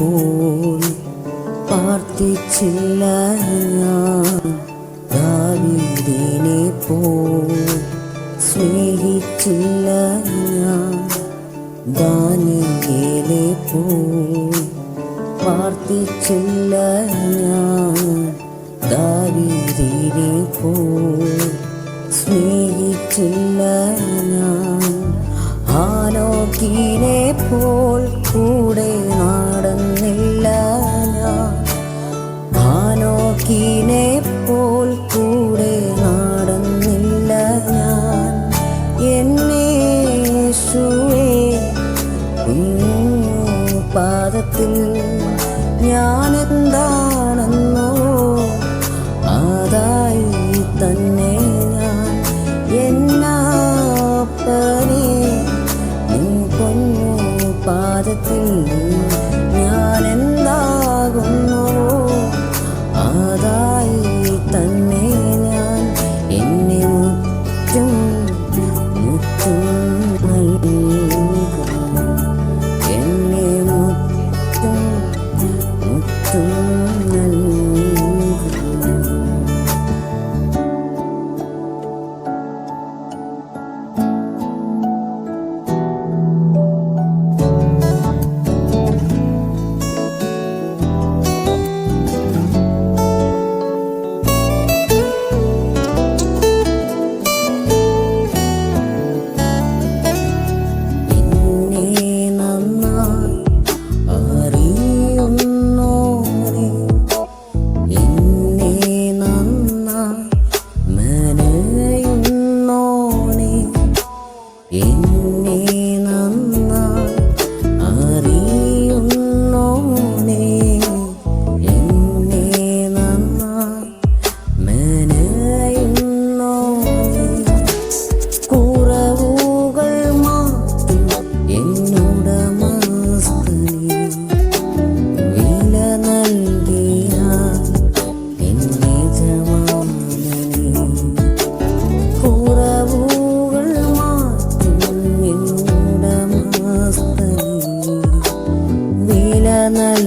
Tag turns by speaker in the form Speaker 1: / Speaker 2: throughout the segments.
Speaker 1: പോൽ പ്രാർത്ഥിച്ചില്ല. ദാവീദിനെ പോൽ സ്നേഹിച്ചില്ല. ദാനിയേലെ പോൽ പ്രാർത്ഥിച്ചില്ല. ദാവീദിനെ പോൽ സ്നേഹിച്ചില്ല. ഞാൻ ആനോക്കിനെ പോൽ കൂടെ നടന്നില്ല ഞാൻ. ആനോക്കിനെ പോൽ കൂടെ നടന്നില്ല ഞാൻ. എന്നെ യേശുവേ പാദത്തിൽ ഞാനെന്താ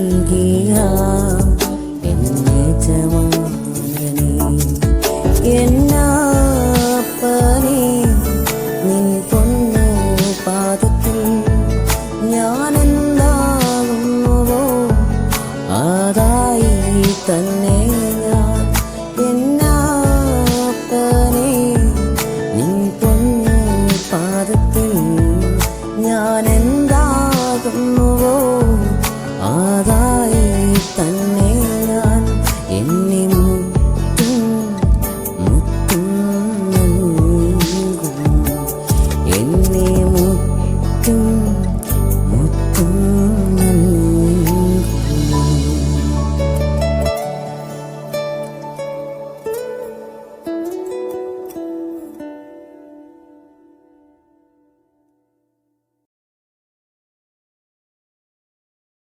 Speaker 1: 你。